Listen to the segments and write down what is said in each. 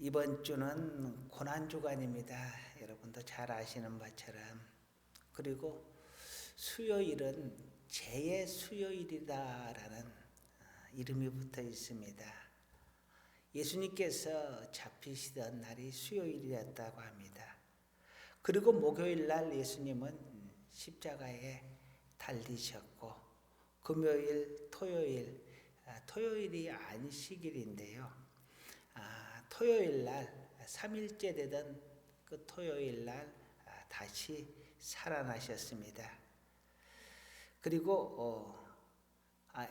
이번 주는 고난 주간입니다. 여러분도 잘 아시는 바처럼 그리고 수요일은 죄의 수요일이다라는 아, 이름이 붙어 있습니다. 예수님께서 잡히시던 날이 수요일이었다고 합니다. 그리고 목요일 날 예수님은 십자가에 달리셨고 금요일, 토요일, 아, 토요일이 안식일인데요. 아, 토요일 날 3일째 되던 그 토요일 날 아, 다시 살아나셨습니다. 그리고 어, 아,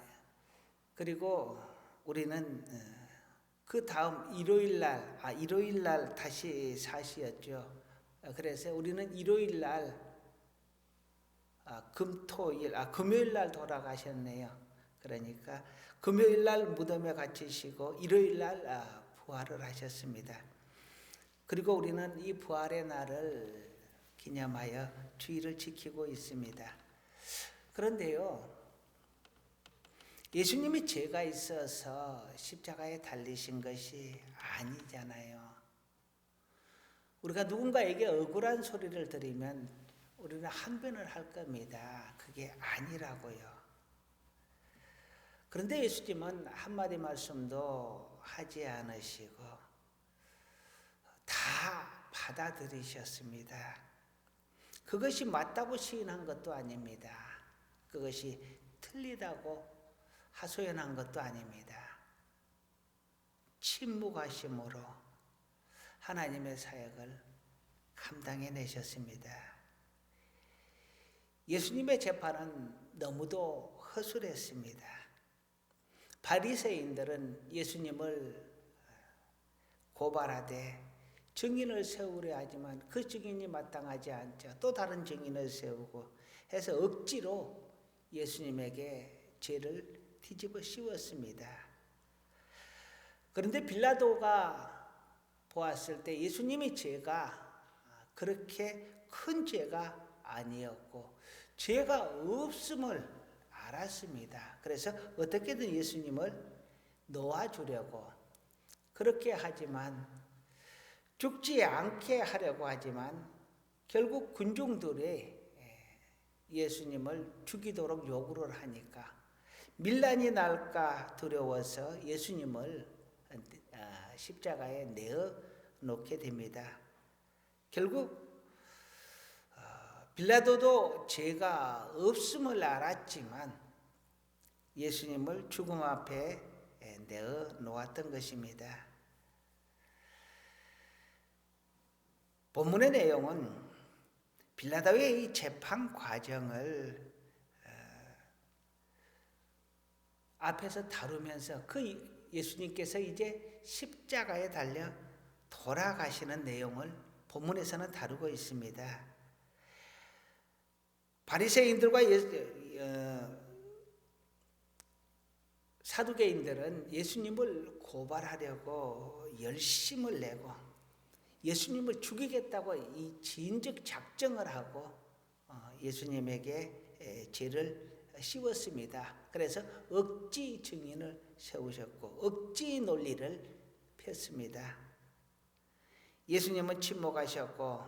그리고 우리는 어, 그 다음 일요일 날, 아 일요일 날 다시 사시였죠. 어, 그래서 우리는 일요일 날, 아, 금토일, 아 금요일 날 돌아가셨네요. 그러니까 금요일 날 무덤에 갇히시고 일요일 날 아, 부활을 하셨습니다. 그리고 우리는 이 부활의 날을 기념하여 주의를 지키고 있습니다. 그런데요, 예수님이 죄가 있어서 십자가에 달리신 것이 아니잖아요. 우리가 누군가에게 억울한 소리를 들으면 우리는 항변을 할 겁니다. 그게 아니라고요. 그런데 예수님은 한마디 말씀도 하지 않으시고 다 받아들이셨습니다. 그것이 맞다고 시인한 것도 아닙니다. 그것이 틀리다고 하소연한 것도 아닙니다. 침묵하심으로 하나님의 사역을 감당해 내셨습니다. 예수님의 재판은 너무도 허술했습니다. 바리새인들은 예수님을 고발하되 증인을 세우려 하지만 그 증인이 마땅하지 않죠. 또 다른 증인을 세우고 해서 억지로 예수님에게 죄를 뒤집어 씌웠습니다. 그런데 빌라도가 보았을 때 예수님의 죄가 그렇게 큰 죄가 아니었고 죄가 없음을 알았습니다. 그래서 어떻게든 예수님을 놓아주려고 그렇게 하지만 죽지 않게 하려고 하지만 결국 군중들이 예수님을 죽이도록 요구를 하니까 밀란이 날까 두려워서 예수님을 십자가에 내어 놓게 됩니다. 결국 빌라도도 죄가 없음을 알았지만 예수님을 죽음 앞에 내어 놓았던 것입니다. 본문의 내용은 빌라도의 이 재판 과정을 앞에서 다루면서 그 예수님께서 이제 십자가에 달려 돌아가시는 내용을 본문에서는 다루고 있습니다. 바리새인들과 예, 어, 사두개인들은 예수님을 고발하려고 열심을 내고 예수님을 죽이겠다고 이 진즉 작정을 하고 어, 예수님에게 죄를 씌웠습니다. 그래서 억지 증인을 세우셨고 억지 논리를 폈습니다. 예수님은 침묵하셨고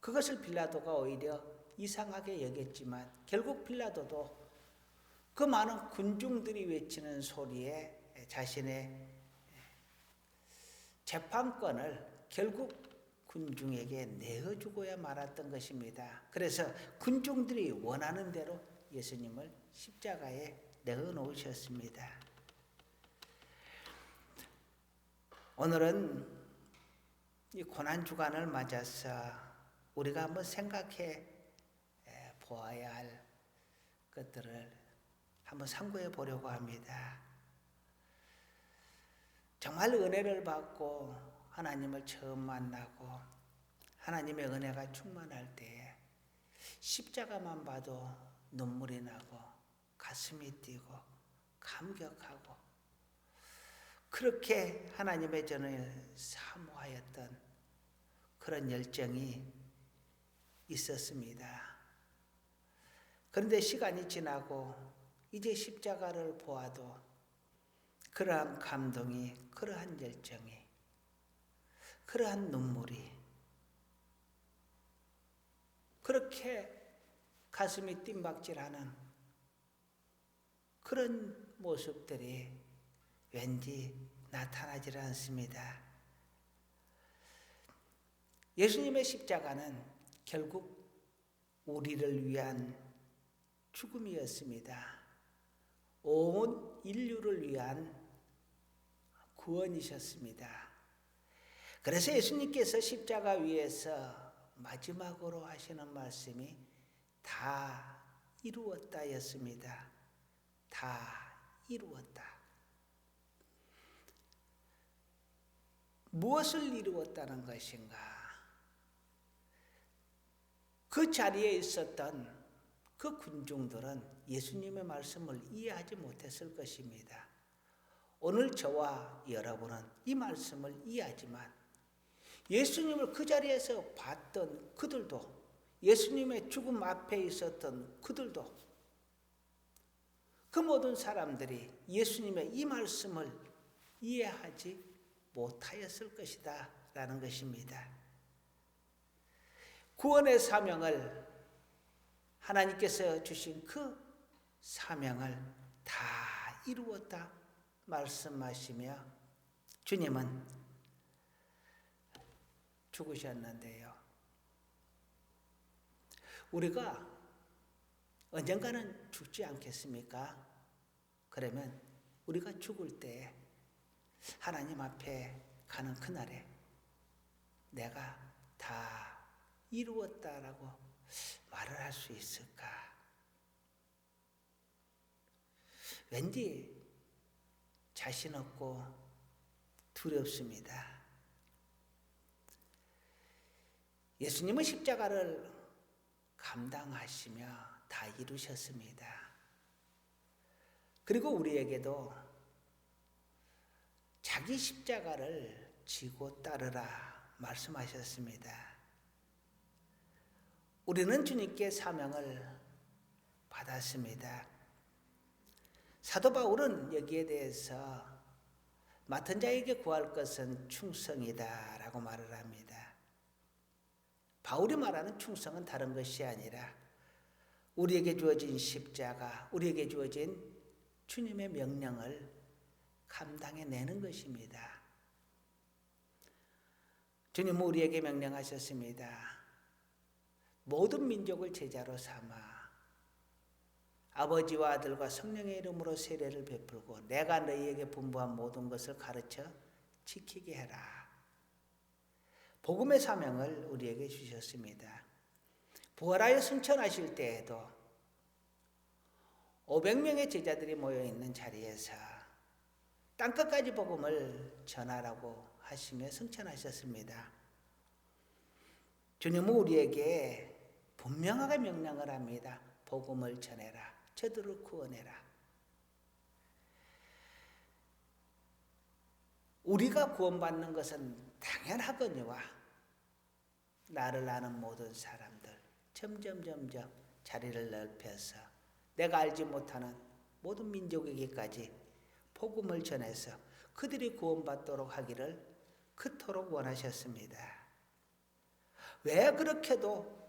그것을 빌라도가 오히려 이상하게 여겼지만 결국 빌라도도 그 많은 군중들이 외치는 소리에 자신의 재판권을 결국 군중에게 내어주고야 말았던 것입니다. 그래서 군중들이 원하는 대로 예수님을 십자가에 내어 놓으셨습니다. 오늘은 이 고난 주간을 맞아서 우리가 한번 생각해 보아야 할 것들을 한번 상고해 보려고 합니다. 정말 은혜를 받고 하나님을 처음 만나고 하나님의 은혜가 충만할 때에 십자가만 봐도 눈물이 나고 가슴이 뛰고 감격하고 그렇게 하나님의 전을 사모하였던 그런 열정이 있었습니다. 그런데 시간이 지나고 이제 십자가를 보아도 그러한 감동이, 그러한 열정이 그러한 눈물이 그렇게 가슴이 띵박질하는 그런 모습들이 왠지 나타나질 않습니다. 예수님의 십자가는 결국 우리를 위한 죽음이었습니다. 온 인류를 위한 구원이셨습니다. 그래서 예수님께서 십자가 위에서 마지막으로 하시는 말씀이 다 이루었다였습니다. 다 이루었다. 무엇을 이루었다는 것인가? 그 자리에 있었던 그 군중들은 예수님의 말씀을 이해하지 못했을 것입니다. 오늘 저와 여러분은 이 말씀을 이해하지만 예수님을 그 자리에서 봤던 그들도 예수님의 죽음 앞에 있었던 그들도 그 모든 사람들이 예수님의 이 말씀을 이해하지 못하였을 것이다 라는 것입니다. 구원의 사명을 하나님께서 주신 그 사명을 다 이루었다 말씀하시며 주님은 죽으셨는데요. 우리가 언젠가는 죽지 않겠습니까? 그러면 우리가 죽을 때 하나님 앞에 가는 그날에 내가 다 이루었다라고 말을 할 수 있을까? 왠지 자신 없고 두렵습니다. 예수님은 십자가를 감당하시며 다 이루셨습니다. 그리고 우리에게도 자기 십자가를 지고 따르라 말씀하셨습니다. 우리는 주님께 사명을 받았습니다. 사도 바울은 여기에 대해서 맡은 자에게 구할 것은 충성이다 라고 말을 합니다. 바울이 말하는 충성은 다른 것이 아니라 우리에게 주어진 십자가, 우리에게 주어진 주님의 명령을 감당해 내는 것입니다. 주님은 우리에게 명령하셨습니다. 모든 민족을 제자로 삼아 아버지와 아들과 성령의 이름으로 세례를 베풀고 내가 너희에게 분부한 모든 것을 가르쳐 지키게 해라. 복음의 사명을 우리에게 주셨습니다. 부활하여 승천하실 때에도 500명의 제자들이 모여 있는 자리에서 땅끝까지 복음을 전하라고 하시며 승천하셨습니다. 주님은 우리에게 분명하게 명령을 합니다. 복음을 전해라. 저들을 구원해라. 우리가 구원받는 것은 당연하거니와 나를 아는 모든 사람들 점점 점점 자리를 넓혀서 내가 알지 못하는 모든 민족에게까지 복음을 전해서 그들이 구원받도록 하기를 그토록 원하셨습니다. 왜 그렇게도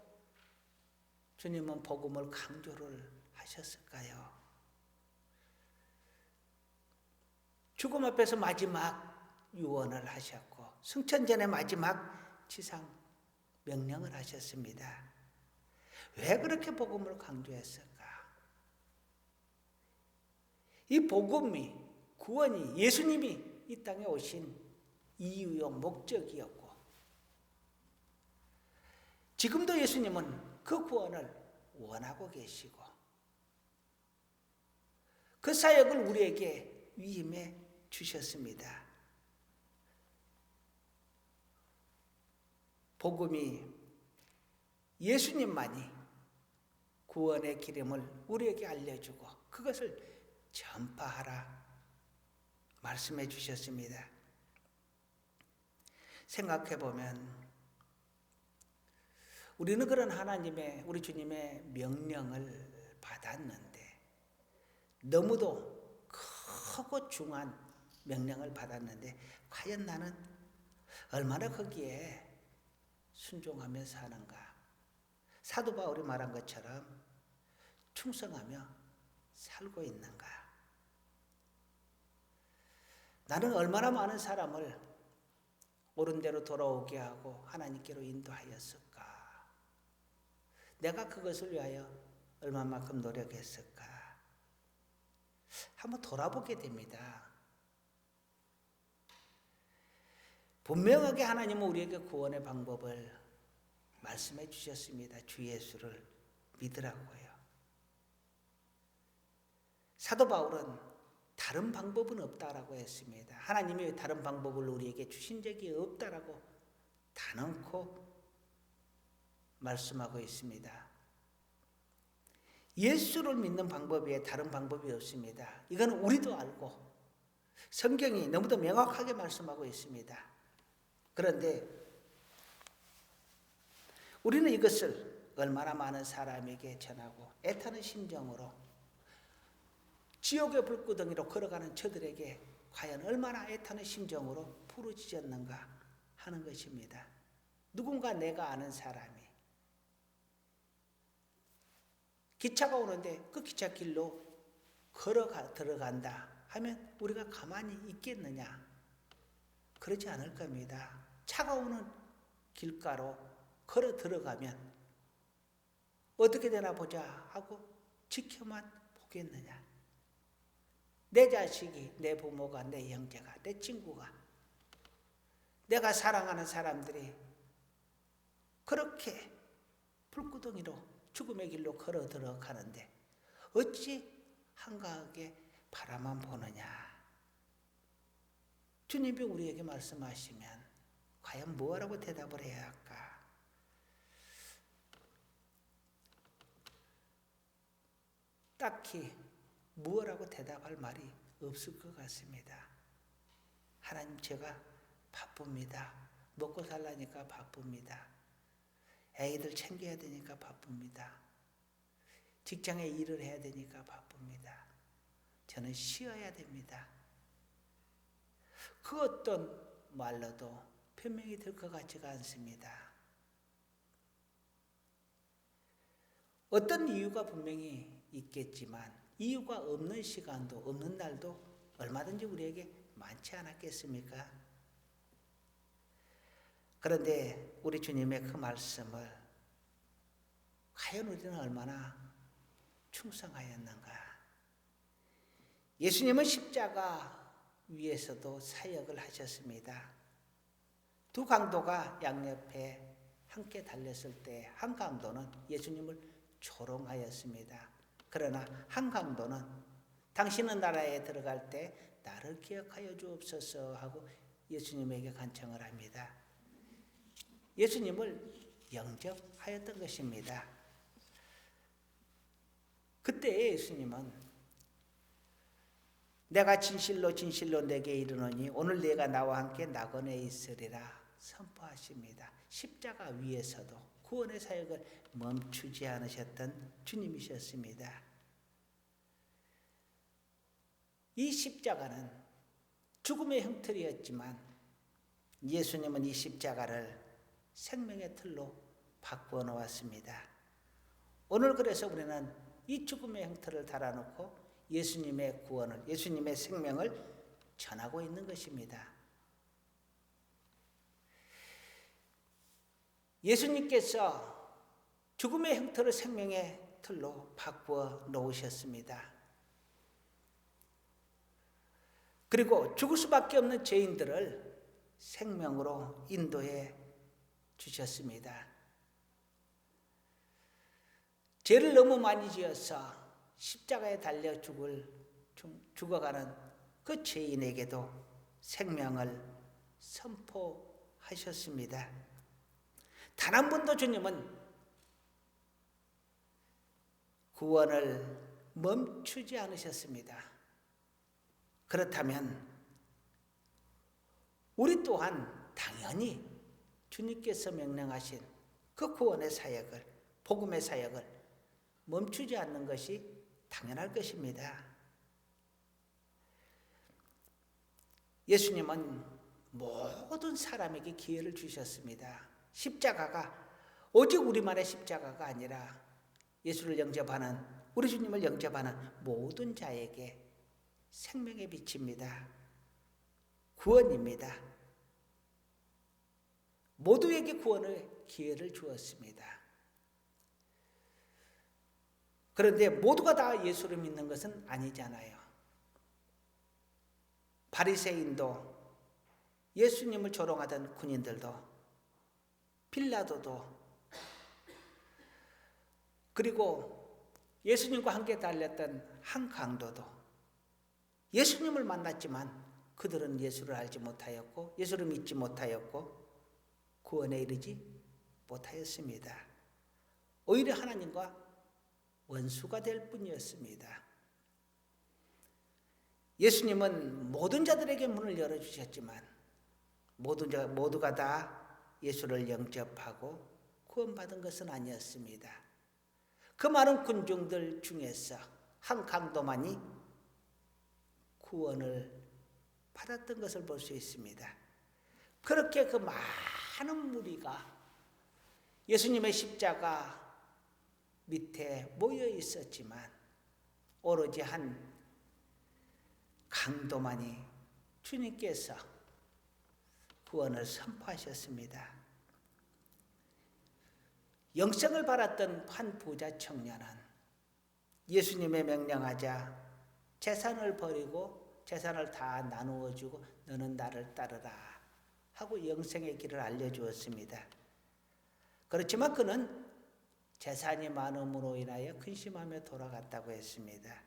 주님은 복음을 강조를 하셨을까요? 죽음 앞에서 마지막 유언을 하셨고 승천전의 마지막 지상 명령을 하셨습니다. 왜 그렇게 복음을 강조했을까? 이 복음이 구원이 예수님이 이 땅에 오신 이유요 목적이었고 지금도 예수님은 그 구원을 원하고 계시고 그 사역을 우리에게 위임해 주셨습니다. 복음이 예수님만이 구원의 기름을 우리에게 알려주고 그것을 전파하라 말씀해 주셨습니다. 생각해 보면 우리는 그런 하나님의 우리 주님의 명령을 받았는데 너무도 크고 중한 명령을 받았는데 과연 나는 얼마나 거기에 순종하며 사는가. 사도 바울이 말한 것처럼 충성하며 살고 있는가. 나는 얼마나 많은 사람을 옳은 대로 돌아오게 하고 하나님께로 인도하였을까? 내가 그것을 위하여 얼마만큼 노력했을까? 한번 돌아보게 됩니다. 분명하게 하나님은 우리에게 구원의 방법을 말씀해 주셨습니다. 주 예수를 믿으라고요. 사도 바울은 다른 방법은 없다라고 했습니다. 하나님이 다른 방법을 우리에게 주신 적이 없다라고 단언코 말씀하고 있습니다. 예수를 믿는 방법 외에 다른 방법이 없습니다. 이건 우리도 알고 성경이 너무도 명확하게 말씀하고 있습니다. 그런데 우리는 이것을 얼마나 많은 사람에게 전하고 애타는 심정으로 지옥의 불구덩이로 걸어가는 저들에게 과연 얼마나 애타는 심정으로 부르짖었는가 하는 것입니다. 누군가 내가 아는 사람이 기차가 오는데 그 기차 길로 걸어가 들어간다 하면 우리가 가만히 있겠느냐? 그러지 않을 겁니다. 차가 오는 길가로 걸어 들어가면 어떻게 되나 보자 하고 지켜만 보겠느냐. 내 자식이, 내 부모가, 내 형제가, 내 친구가, 내가 사랑하는 사람들이 그렇게 불구덩이로 죽음의 길로 걸어 들어가는데 어찌 한가하게 바라만 보느냐. 주님이 우리에게 말씀하시면 과연 뭐라고 대답을 해야 할까? 딱히 뭐라고 대답할 말이 없을 것 같습니다. 하나님 제가 바쁩니다. 먹고 살라니까 바쁩니다. 애들 챙겨야 되니까 바쁩니다. 직장에 일을 해야 되니까 바쁩니다. 저는 쉬어야 됩니다. 그 어떤 말로도 변명이 될 것 같지가 않습니다. 어떤 이유가 분명히 있겠지만 이유가 없는 시간도 없는 날도 얼마든지 우리에게 많지 않았겠습니까? 그런데 우리 주님의 그 말씀을 과연 우리는 얼마나 충성하였는가? 예수님은 십자가 위에서도 사역을 하셨습니다. 두 강도가 양옆에 함께 달렸을 때 한 강도는 예수님을 조롱하였습니다. 그러나 한 강도는 당신은 나라에 들어갈 때 나를 기억하여 주옵소서 하고 예수님에게 간청을 합니다. 예수님을 영접하였던 것입니다. 그때 예수님은 내가 진실로 진실로 내게 이르노니 오늘 내가 나와 함께 낙원에 있으리라 선포하십니다. 십자가 위에서도 구원의 사역을 멈추지 않으셨던 주님이셨습니다. 이 십자가는 죽음의 형틀이었지만 예수님은 이 십자가를 생명의 틀로 바꾸어 놓았습니다. 오늘 그래서 우리는 이 죽음의 형틀을 달아놓고 예수님의 구원을, 예수님의 생명을 전하고 있는 것입니다. 예수님께서 죽음의 형태를 생명의 틀로 바꾸어 놓으셨습니다. 그리고 죽을 수밖에 없는 죄인들을 생명으로 인도해 주셨습니다. 죄를 너무 많이 지어서 십자가에 달려 죽을 죽어가는 그 죄인에게도 생명을 선포하셨습니다. 단 한 번도 주님은 구원을 멈추지 않으셨습니다. 그렇다면 우리 또한 당연히 주님께서 명령하신 그 구원의 사역을 복음의 사역을 멈추지 않는 것이 당연할 것입니다. 예수님은 모든 사람에게 기회를 주셨습니다. 십자가가 오직 우리만의 십자가가 아니라 예수를 영접하는 우리 주님을 영접하는 모든 자에게 생명의 빛입니다. 구원입니다. 모두에게 구원의 기회를 주었습니다. 그런데 모두가 다 예수를 믿는 것은 아니잖아요. 바리새인도 예수님을 조롱하던 군인들도 빌라도도 그리고 예수님과 함께 달렸던 한 강도도 예수님을 만났지만 그들은 예수를 알지 못하였고 예수를 믿지 못하였고 구원에 이르지 못하였습니다. 오히려 하나님과 원수가 될 뿐이었습니다. 예수님은 모든 자들에게 문을 열어주셨지만 모든 자 모두가 다 예수를 영접하고 구원받은 것은 아니었습니다. 그 많은 군중들 중에서 한 강도만이 구원을 받았던 것을 볼 수 있습니다. 그렇게 그 많은 무리가 예수님의 십자가 밑에 모여 있었지만 오로지 한 강도만이 주님께서 구원을 선포하셨습니다. 영생을 바랐던 한 부자 청년은 예수님의 명령하자 재산을 버리고 재산을 다 나누어 주고 너는 나를 따르라 하고 영생의 길을 알려주었습니다. 그렇지만 그는 재산이 많음으로 인하여 근심하며 돌아갔다고 했습니다.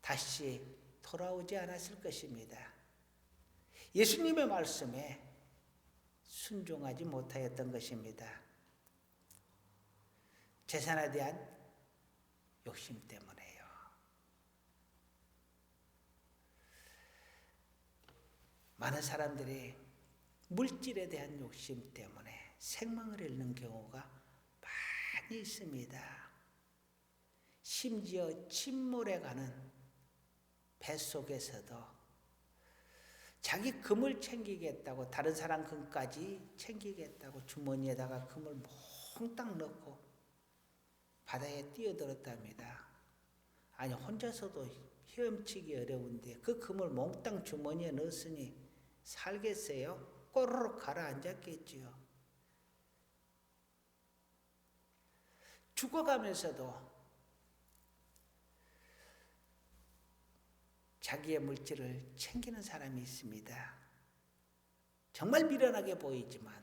다시 돌아오지 않았을 것입니다. 예수님의 말씀에 순종하지 못하였던 것입니다. 재산에 대한 욕심 때문에요. 많은 사람들이 물질에 대한 욕심 때문에 생명을 잃는 경우가 많이 있습니다. 심지어 침몰해 가는 뱃속에서도 자기 금을 챙기겠다고 다른 사람 금까지 챙기겠다고 주머니에다가 금을 몽땅 넣고 바다에 뛰어들었답니다. 아니 혼자서도 헤엄치기 어려운데 그 금을 몽땅 주머니에 넣었으니 살겠어요? 꼬르륵 가라앉았겠지요. 죽어가면서도 자기의 물질을 챙기는 사람이 있습니다. 정말 미련하게 보이지만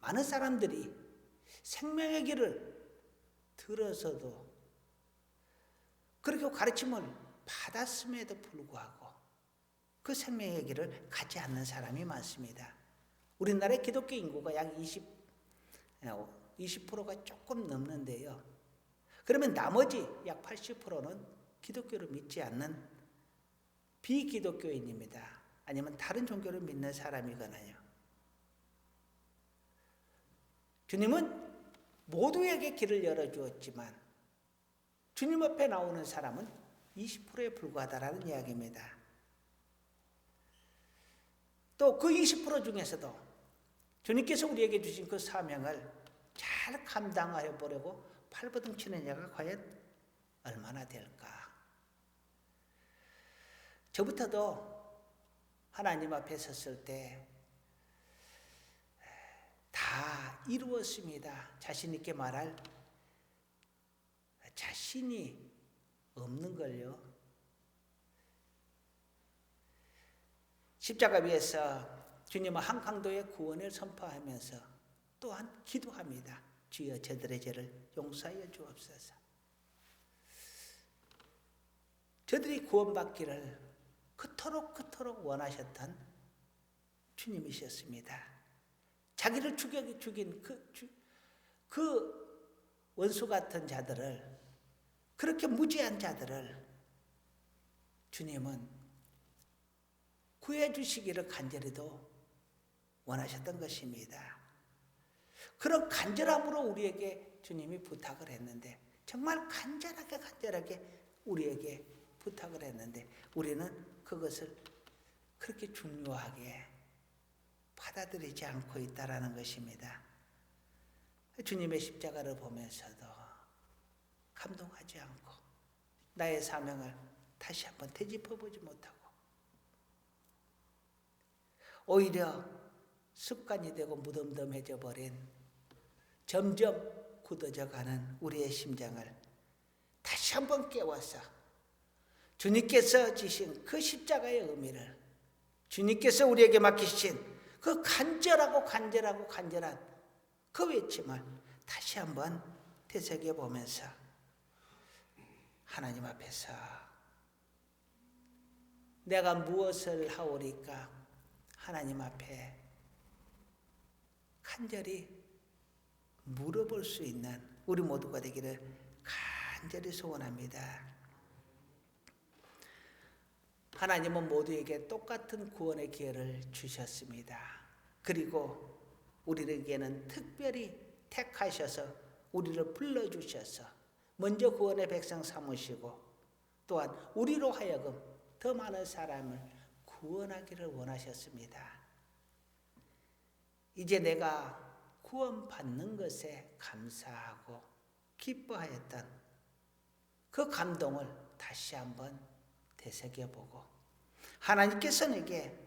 많은 사람들이 생명의 길을 들어서도 그렇게 가르침을 받았음에도 불구하고 그 생명의 길을 가지 않는 사람이 많습니다. 우리나라의 기독교 인구가 약 20, 20%가 조금 넘는데요. 그러면 나머지 약 80%는 기독교를 믿지 않는 비기독교인입니다. 아니면 다른 종교를 믿는 사람이거나요. 주님은 모두에게 길을 열어주었지만 주님 앞에 나오는 사람은 20%에 불과하다라는 이야기입니다. 또 그 20% 중에서도 주님께서 우리에게 주신 그 사명을 잘 감당하여 보려고 팔버둥 치는 자가 과연 얼마나 될까? 저부터도 하나님 앞에 섰을 때 다 이루었습니다. 자신 있게 말할 자신이 없는 걸요. 십자가 위에서 주님은 한 강도의 구원을 선포하면서 또한 기도합니다. 주여 저들의 죄를 용서하여 주옵소서. 저들이 구원받기를 그토록 그토록 원하셨던 주님이셨습니다. 자기를 죽여 죽인 그, 그 원수 같은 자들을 그렇게 무지한 자들을 주님은 구해 주시기를 간절히도 원하셨던 것입니다. 그런 간절함으로 우리에게 주님이 부탁을 했는데 정말 간절하게 간절하게 우리에게 부탁을 했는데 우리는 그것을 그렇게 중요하게 받아들이지 않고 있다라는 것입니다. 주님의 십자가를 보면서도 감동하지 않고 나의 사명을 다시 한번 되짚어 보지 못하고 오히려 습관이 되고 무덤덤해져 버린 점점 굳어져 가는 우리의 심장을 다시 한번 깨워서 주님께서 지신 그 십자가의 의미를 주님께서 우리에게 맡기신 그 간절하고 간절하고 간절한 그 외침을 다시 한번 되새겨 보면서 하나님 앞에서 내가 무엇을 하오리까 하나님 앞에 간절히 물어볼 수 있는 우리 모두가 되기를 간절히 소원합니다. 하나님은 모두에게 똑같은 구원의 기회를 주셨습니다. 그리고 우리에게는 특별히 택하셔서 우리를 불러주셔서 먼저 구원의 백성 삼으시고 또한 우리로 하여금 더 많은 사람을 구원하기를 원하셨습니다. 이제 내가 구원받는 것에 감사하고 기뻐하였던 그 감동을 다시 한번 되새겨보고 하나님께서 내게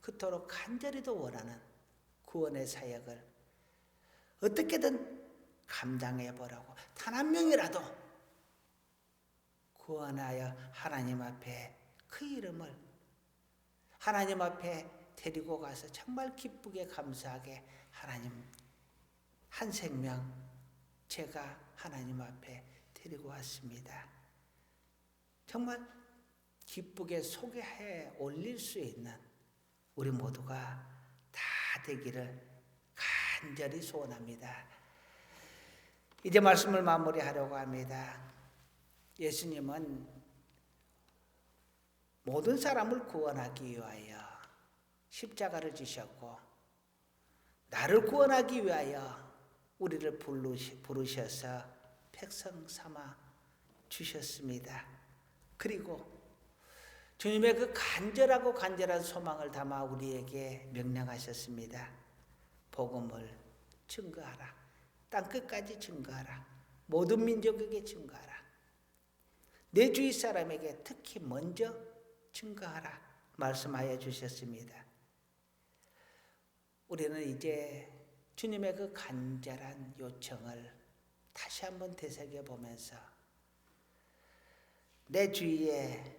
그토록 간절히도 원하는 구원의 사역을 어떻게든 감당해 보라고 단 한 명이라도 구원하여 하나님 앞에 그 이름을 하나님 앞에 데리고 가서 정말 기쁘게 감사하게 하나님 한 생명 제가 하나님 앞에 데리고 왔습니다. 정말 기쁘게 소개해 올릴 수 있는 우리 모두가 다 되기를 간절히 소원합니다. 이제 말씀을 마무리하려고 합니다. 예수님은 모든 사람을 구원하기 위하여 십자가를 지셨고 나를 구원하기 위하여 우리를 부르셔서 백성 삼아 주셨습니다. 그리고 주님의 그 간절하고 간절한 소망을 담아 우리에게 명령하셨습니다. 복음을 증거하라. 땅 끝까지 증거하라. 모든 민족에게 증거하라. 내 주위 사람에게 특히 먼저 증거하라. 말씀하여 주셨습니다. 우리는 이제 주님의 그 간절한 요청을 다시 한번 되새겨 보면서 내 주위에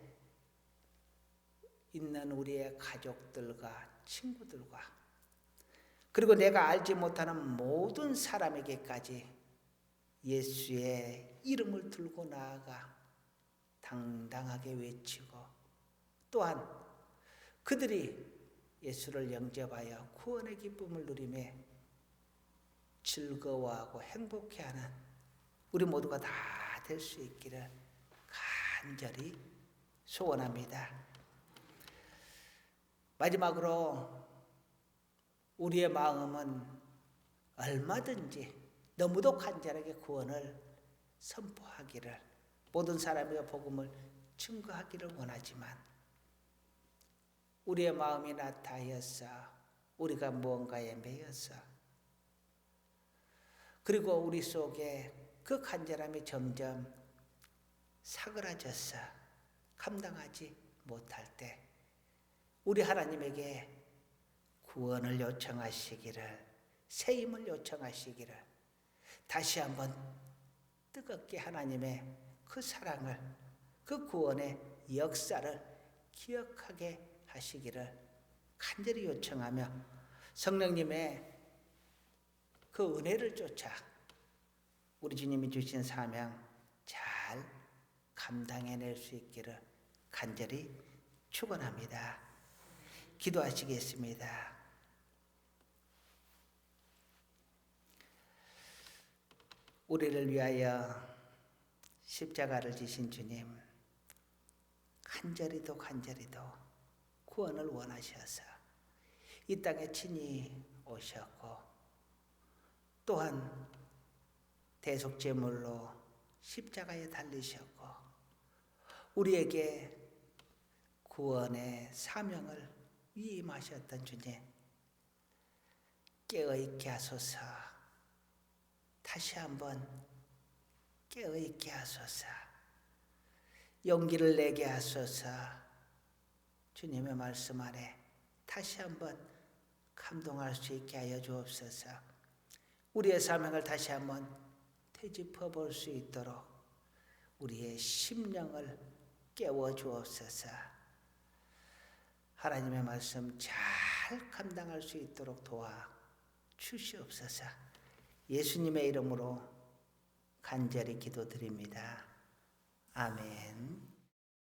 있는 우리의 가족들과 친구들과 그리고 내가 알지 못하는 모든 사람에게까지 예수의 이름을 들고 나아가 당당하게 외치고 또한 그들이 예수를 영접하여 구원의 기쁨을 누리며 즐거워하고 행복해하는 우리 모두가 다 될 수 있기를 간절히 소원합니다. 마지막으로 우리의 마음은 얼마든지 너무도 간절하게 구원을 선포하기를 모든 사람에게 복음을 증거하기를 원하지만 우리의 마음이 나타하였어 우리가 무언가에 매였어 그리고 우리 속에 그 간절함이 점점 사그라졌어 감당하지 못할 때 우리 하나님에게 구원을 요청하시기를 새 힘을 요청하시기를 다시 한번 뜨겁게 하나님의 그 사랑을 그 구원의 역사를 기억하게 하시기를 간절히 요청하며 성령님의 그 은혜를 쫓아 우리 주님이 주신 사명 잘 감당해낼 수 있기를 간절히 축원합니다. 기도하시겠습니다. 우리를 위하여 십자가를 지신 주님, 간절히도 간절히도 구원을 원하셔서 이 땅에 친히 오셨고 또한 대속제물로 십자가에 달리셨고 우리에게 구원의 사명을 위임하셨던 주님 깨어있게 하소서. 다시 한번 깨어있게 하소서. 용기를 내게 하소서 주님의 말씀 안에 다시 한번 감동할 수 있게 하여 주옵소서 우리의 사명을 다시 한번 되짚어 볼 수 있도록 우리의 심령을 깨워 주옵소서 하나님의 말씀 잘 감당할 수 있도록 도와 주시옵소서. 예수님의 이름으로 간절히 기도드립니다. 아멘.